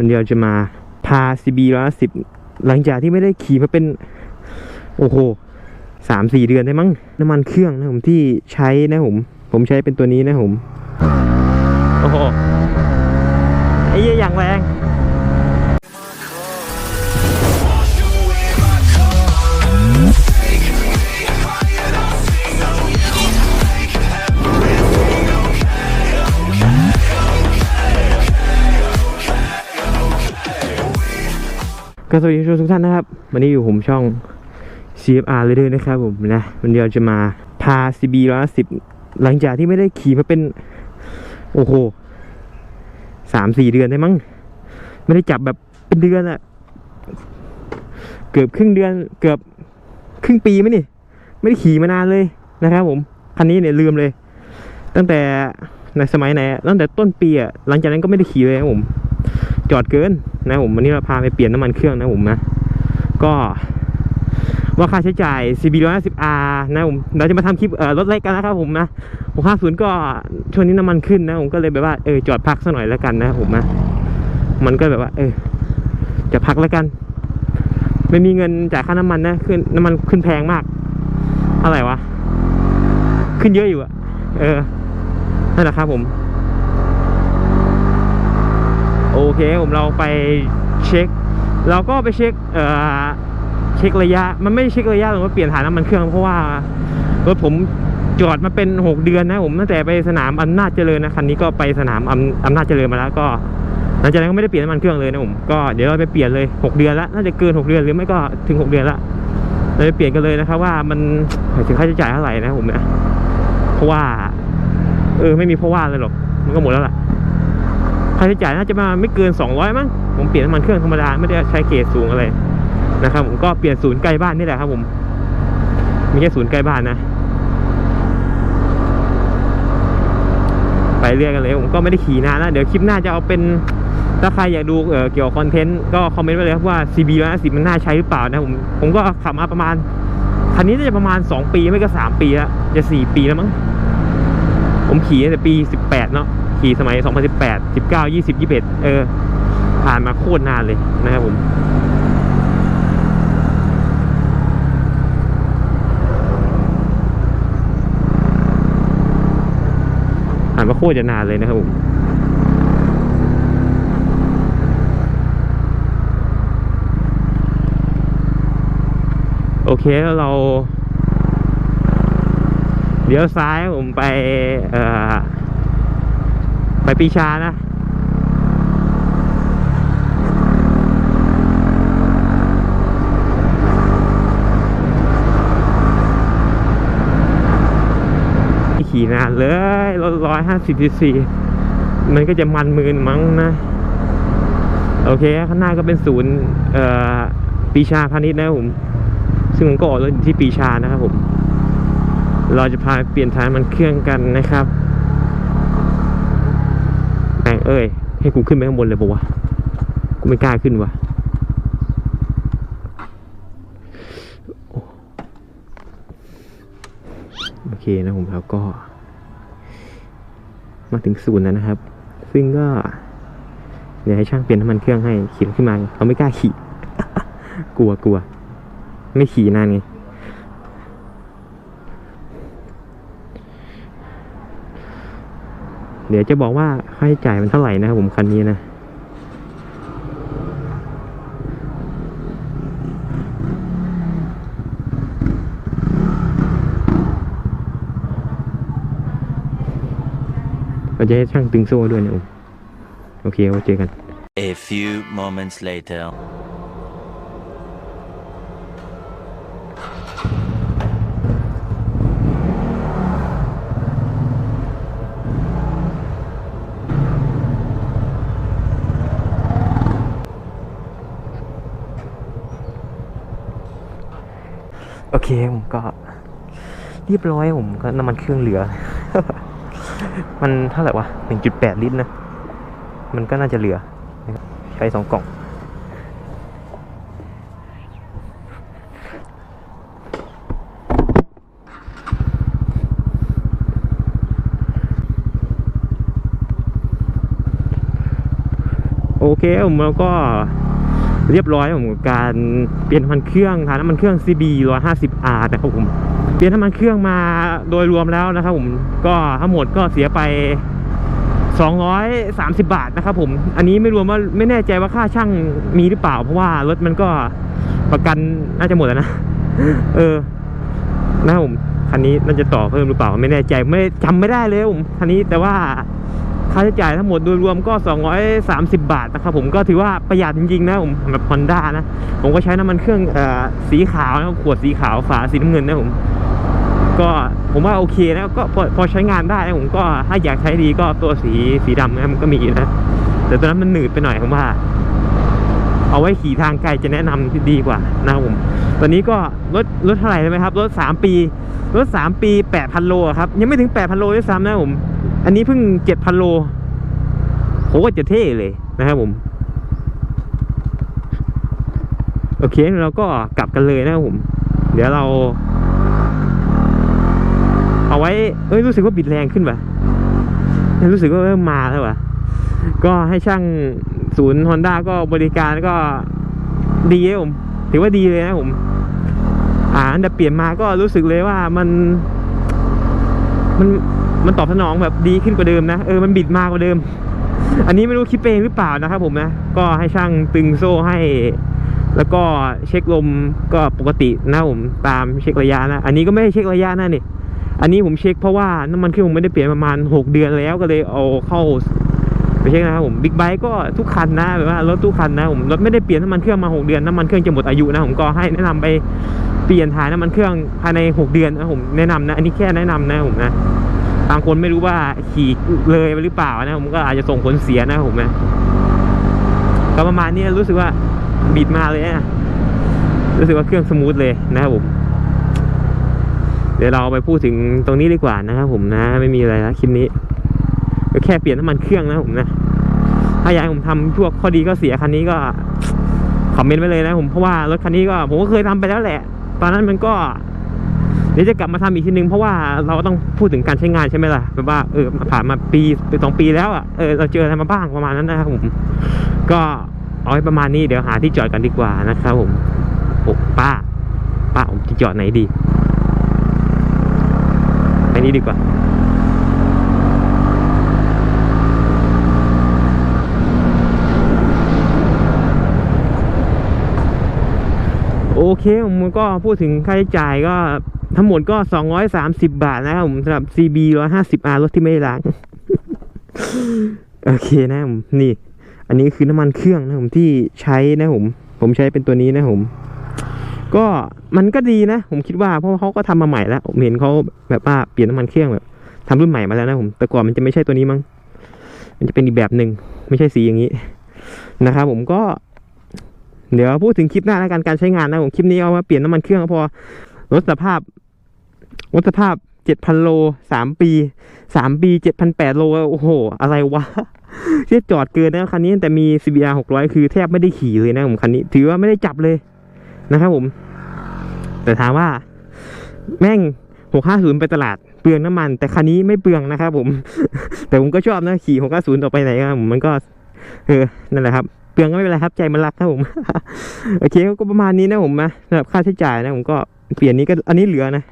วันเดียวจะมาพา CB ร้อยสิบหลังจากที่ไม่ได้ขี่มาเป็น โอ้โหสามสี่เดือนได้มั้งน้ำมันเครื่องนะผมที่ใช้นะผมผมใช้เป็นตัวนี้นะผม โอ้โหไอ้ยังแรง ก็สวัสดีทุกท่านนะครับ วันนี้อยู่ผมช่อง CFR เลยด้วยนะครับผมนะวันเดียวจะมาพา CB ร้อยสิบหลังจากที่ไม่ได้ขี่มาเป็น โอ้โหสามสี่เดือนได้มั้ง ไม่ได้จับแบบเป็นเดือนอะเกือบครึ่งเดือน เกือบครึ่งปีไหมนี่ ไม่ได้ขี่มานานเลยนะครับผม คันนี้เนี่ยลืมเลย ตั้งแต่ในสมัยไหนตั้งแต่ต้นปีอะหลังจากนั้นก็ไม่ได้ขี่เลยครับผม จอดเกินนะผมวันนี้เราพาไปเปลี่ยนน้ำมันเครื่องนะผมนะ ก็ว่าค่าใช้จ่าย CB 150R นะผมเราจะมาทำคลิปรถเล็กกันนะครับผมนะ650ก็ช่วงนี้น้ำมันขึ้นนะผมก็เลยแบบว่าเออจอดพักสักหน่อยแล้วกันนะผมนะมันก็แบบว่า เออ จะพักแล้วกัน ไม่มีเงินจ่ายค่าน้ำมันนะขึ้นน้ำมันขึ้นแพงมากอะไรวะ ขึ้นเยอะอยู่อะเออนั่นแหละครับผม โอ เคผมเราไปเช็ค เราก็ไปเช็คเอ่อเช็คระยะ มันไม่ได้เช็คระยะหรอกว่าเปลี่ยนถ่ายน้ำมันเครื่องเพราะว่ารถผมจอดมาเป็นหกเดือนนะผมตั้งแต่ไปสนามอำนาจเจริญนะคันนี้ก็ไปสนามอำนาจเจริญมาแล้วก็หลังจากนั้นก็ไม่ได้เปลี่ยนน้ำมันเครื่องเลยนะผมก็เดี๋ยวเราไปเปลี่ยนเลยหกเดือนละน่าจะเกินหกเดือนหรือไม่ก็ถึงหกเดือนละเราไปเปลี่ยนกันเลยนะครับว่ามันถึงค่าใช้จ่ายเท่าไหร่นะผมนะเพราะว่า เออไม่มีเพราะว่าเลยหรอกมันก็หมดแล้วล่ะ ค่าใช้จ่ายน่าจะมาไม่เกิน 200 มั้งผมเปลี่ยนน้ำมันเครื่องธรรมดาไม่ได้ใช้เกรดสูงอะไรนะครับผมก็เปลี่ยนศูนย์ใกล้บ้านนี่แหละครับผมมีแค่ศูนย์ใกล้บ้านนะ ไปเรื่อยกันเลยผมก็ไม่ได้ขี่นานนะเดี๋ยวคลิปหน้าจะเอาเป็นถ้าใครอยากดูเเกี่ยวกับคอนเทนต์ก็คอมเมนต์ไว้เลยครับว่า CB 150มันน่าใช้หรือเปล่านะผมผมก็ขับมาประมาณคันนี้น่าจะประมาณ 2 ปีไม่ก็ 3 ปีแล้วจะ 4 ปีแล้วมั้งผมขี่ตั้งแต่ปี 18 เนาะ ขี่สมัย 2018 19 20 21 เออ ผ่านมาโคตรนานเลยนะครับผมผ่านมาโคตรจะนานเลยนะครับผมโอเคแล้วเราเดี๋ยวซ้ายผมไปเอ่อ ปปีชานะขี่นานเลยรถร้อยห้าสิบซีซีมันก็จะมันมืนมั้งนะ โอเค ข้างหน้าก็เป็นศูนย์ปีชาพาณิชย์นะครับผม ซึ่งผมก็ออกรถอยู่ที่ปีชานะครับผม เราจะพาเปลี่ยนท้ายมันเครื่องกันนะครับ เอ้ย ให้กูขึ้นไปข้างบนเลยปะวะ กูไม่กล้าขึ้นวะโอเคนะผมแล้วก็ มาถึงศูนย์แล้วนะครับ ซึ่งก็ เดี๋ยวให้ช่างเปลี่ยนน้ำมันเครื่องให้ขี่ขึ้นมาเขาไม่กล้าขี่ กลัวกลัว ไม่ขี่นานไง เดี๋ยวจะบอกว่าค่าใช้จ่ายมันเท่าไหร่นะครับผมคันนี้นะเราจะให้ช่างตึงโซ่ด้วยนะผมโอเคไว้เจอกัน A few moments later. โอเคผมก็เรียบร้อยผมก็น้ำมันเครื่องเหลือ มันเท่าไหร่วะหนึ่งจุดแปดลิตรนะ มันก็น่าจะเหลือ ใช้สองกล่อง โอเคผมแล้วก็ เรียบร้อยผมกับการเปลี่ยนน้ำมันเครื่องทานน้ำมันเครื่อง CB 150R นะครับผมเปลี่ยนน้ำมันเครื่องมาโดยรวมแล้วนะครับผมก็ทั้งหมดก็เสียไป 230 บาทนะครับผมอันนี้ไม่รวมว่าไม่แน่ใจว่าค่าช่างมีหรือเปล่า เพราะว่ารถมันก็ประกันน่าจะหมดแล้วนะเออนะครับผมคันนี้น่าจะต่อเพิ่มหรือเปล่าไม่แน่ใจไม่จำไม่ได้เลยผมคันนี้แต่ว่า ค่าใช้จ่ายทั้งหมดโดยรวมก็ 230 บาทนะครับผมก็ถือว่าประหยัดจริงๆนะผมสำหรับ Honda นะ ผมก็ใช้น้ำมันเครื่องเอ่อสีขาวนะขวดสีขาวฝาสีน้ำเงินนะผมก็ผมว่าโอเคนะก็พอพอใช้งานได้นะผมก็ถ้าอยากใช้ดีก็ตัวสีสีดำนะมันก็มีนะ แต่ตัวนั้นมันหนืดไปหน่อยผมว่า เอาไว้ขี่ทางไกลจะแนะนำที่ดีกว่านะครับผมตอนนี้ก็รถรถเท่าไหร่ใช่ไหมครับรถสามปีรถสามปีแปดพันโลครับยังไม่ถึงแปดพันโลด้วยซ้ำนะผม อันนี้เพิ่งเจ็ดพันโลโหก็จะเท่เลยนะครับผม โอเคเราก็กลับกันเลยนะครับผม เดี๋ยวเรา เอาไว้ เอ้ยรู้สึกว่าบิดแรงขึ้นป่ะรู้สึกว่าเริ่มมาแล้วว่ะก็ให้ช่างศูนย์ฮอนด้าก็บริการก็ดีครับผมถือว่าดีเลยนะผม อ่านแต่เปลี่ยนมาก็รู้สึกเลยว่ามัน มัน มันตอบสนองแบบดีขึ้นกว่าเดิมนะเออมันบิดมากกว่าเดิม อันนี้ไม่รู้คิดเองหรือเปล่านะครับผมนะ ก็ให้ช่างตึงโซ่ให้ แล้วก็เช็คลมก็ปกตินะผมตามเช็คระยะนะ อันนี้ก็ไม่ได้เช็คระยะนะนี่อันนี้ผมเช็คเพราะว่าน้ำมันเครื่องผมไม่ได้เปลี่ยนประมาณ 6 เดือนแล้วก็เลยเอาเข้าไปเช็คนะครับผมบิ๊กไบค์ก็ทุกคันนะแบบว่ารถทุกคันนะผมรถไม่ได้เปลี่ยนน้ำมันเครื่องมา 6 เดือนน้ำมันเครื่องจะหมดอายุนะผมก็ให้แนะนำไปเปลี่ยนถ่ายน้ำมันเครื่องภายใน 6 เดือนนะผมแนะนำนะอันนี้แค่แนะนำนะผมนะ บางคนไม่รู้ว่าขี่เลยไปหรือเปล่านะผมก็อาจจะส่งผลเสียนะผมนะก็ประมาณนี้รู้สึกว่าบิดมาเลยนะรู้สึกว่าเครื่องสมูทเลยนะครับผมเดี๋ยวเราไปพูดถึงตรงนี้ดีกว่านะครับผมนะ ไม่มีอะไรแล้วคลิปนี้ก็แค่เปลี่ยนน้ำมันเครื่องนะผมนะ ถ้าอยากผมทำพวกข้อดีก็เสียคันนี้ก็คอมเมนต์ไว้เลยนะผมเพราะว่ารถคันนี้ก็ผมก็เคยทำไปแล้วแหละ ตอนนั้นมันก็ เดี๋ยวจะกลับมาทำอีกทีนึงเพราะว่าเราต้องพูดถึงการใช้งานใช่ไหมล่ะแบบว่าเออผ่านมาปีไปสองปีแล้วอะเออเราเจออะไรมาบ้างประมาณนั้นนะครับผมก็เอาไว้ประมาณนี้เดี๋ยวหาที่จอดกันดีกว่านะครับผมโอ้ป้า ป้าผมจะจอดไหนดีไปนี้ดีกว่าโอเคผมก็พูดถึงค่าใช้จ่ายก็ ทั้งหมดก็ 230 บาทนะครับผมสำหรับ CB 150R รถที่ไม่ได้ล้าง โอเคนะผมนี่ อันนี้คือน้ำมันเครื่องนะผมที่ใช้นะผม ผมใช้เป็นตัวนี้นะผมก็มันก็ดีนะ ผมคิดว่าเพราะเขาก็ทำมาใหม่แล้ว ผมเห็นเขาแบบว่าเปลี่ยนน้ำมันเครื่องแบบทำรุ่นใหม่มาแล้วนะผมแต่ก่อนมันจะไม่ใช่ตัวนี้มั้งมันจะเป็นอีกแบบหนึ่งไม่ใช่สีอย่างนี้นะครับผมก็ เดี๋ยวพูดถึงคลิปหน้าแล้วกันการใช้งานนะผมคลิปนี้เอามาเปลี่ยนน้ำมันเครื่องพอลดสภาพ ลดสภาพเจ็ดพันโลสามปีสามปีเจ็ดพันแปดโลโอ้โห อะไรวะเทียจอดเกินนะคันนี้แต่มี CBR 600 คือแทบไม่ได้ขี่เลยนะผมคันนี้ ถือว่าไม่ได้จับเลยนะครับผม แต่ถามว่า แม่ง 650 ไปตลาดเปลืองน้ำมัน แต่คันนี้ไม่เปลืองนะครับผม แต่ผมก็ชอบนะขี่ 650 ต่อไปไหนครับผมมันก็เออนั่นแหละครับเปลืองก็ไม่เป็นไรครับใจมันรักครับผมโอเคก็ประมาณนี้นะผมนะสำหรับค่าใช้จ่ายนะผมก็เปลี่ยนนี้ก็อันนี้เหลือนะ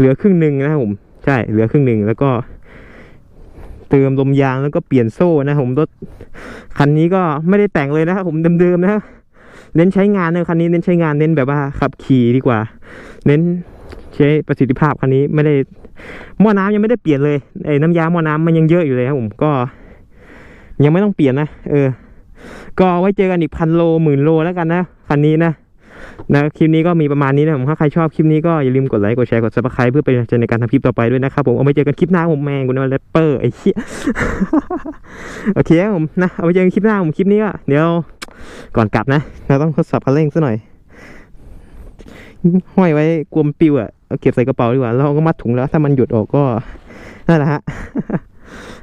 เหลือครึ่งหนึ่งนะครับผมใช่เหลือครึ่งหนึ่งแล้วก็เติมลมยางแล้วก็เปลี่ยนโซ่นะครับผมรถคันนี้ก็ไม่ได้แต่งเลยนะครับผมเดิมๆนะเน้นใช้งานนะคันนี้เน้นใช้งานเน้นแบบว่าขับขี่ดีกว่า เน้นใช้ประสิทธิภาพคันนี้ไม่ได้หม้อน้ำยังไม่ได้เปลี่ยนเลยไอ้น้ำยาหม้อน้ำมันยังเยอะอยู่เลยครับผมก็ ยังไม่ต้องเปลี่ยนนะเออ ก็ไว้เจอกันอีกพันโลหมื่นโลแล้วกันนะคันนี้นะ นะคลิปนี้ก็มีประมาณนี้นะผมถ้าใครชอบคลิปนี้ก็อย่าลืมกดไลค์กดแชร์กด subscribe เพื่อเป็นกำลังใจในการทำคลิปต่อไปด้วยนะครับผมเอาไว้เจอกันคลิปหน้าผมแมงกูนะแรปเปอร์ไอ้เหี้ยโอเคครับผมนะเอาไว้เจอกันคลิปหน้าผมคลิปนี้ก็เดี๋ยวก่อนกลับนะเราต้องทดสอบคันเร่งซะหน่อยห้อยไว้กลมปิวอะเอาเก็บใส่กระเป๋าดีกว่าแล้วเราก็มัดถุงแล้วถ้ามันหยุดออกก็นั่นแหละฮะ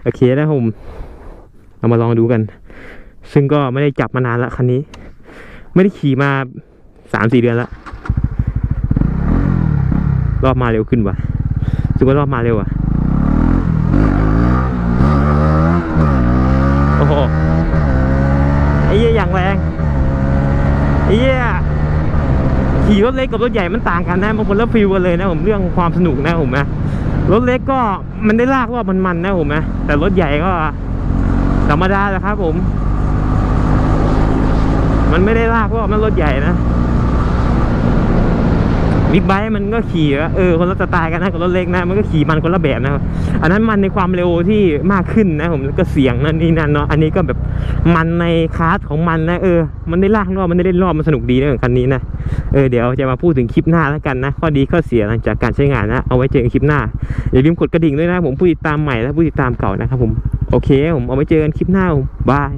โอเคนะผมเรามาลองดูกัน ซึ่งก็ไม่ได้จับมานานละคันนี้ ไม่ได้ขี่มา สามสี่เดือนละรอบมาเร็วขึ้นว่ะรู้สึกว่ารอบมาเร็วอะโอ้โหไอ้ย่างแรงเอี้ยขี่รถเล็กกับรถใหญ่มันต่างกันนะมันคนละฟิลกันเลยนะผมเรื่องความสนุกนะผมนะรถเล็กก็มันได้ลากรอบมันๆนะผมนะแต่รถใหญ่ก็ธรรมดาแหละครับผม มันไม่ได้ลากรอบมันรถใหญ่นะ บิ๊กไบค์มันก็ขี่เออคนละสไตล์กันนะกับรถเล็กนะมันก็ขี่มันคนละแบบนะครับอันนั้นมันในความเร็วที่มากขึ้นนะผมก็เสียงนั่นนี่นั่นเนาะอันนี้ก็แบบมันในคลาสของมันนะเออมันได้ลากรอบมันได้เล่นรอบมันสนุกดีนะกับคันนี้นะเออเดี๋ยวจะมาพูดถึงคลิปหน้าแล้วกันนะข้อดีข้อเสียหลังจากการใช้งานนะเอาไว้เจอกันคลิปหน้าอย่าลืมกดกระดิ่งด้วยนะผมผู้ติดตามใหม่และผู้ติดตามเก่านะครับผมโอเค ผมเอาไว้เจอกันคลิปหน้าผมบาย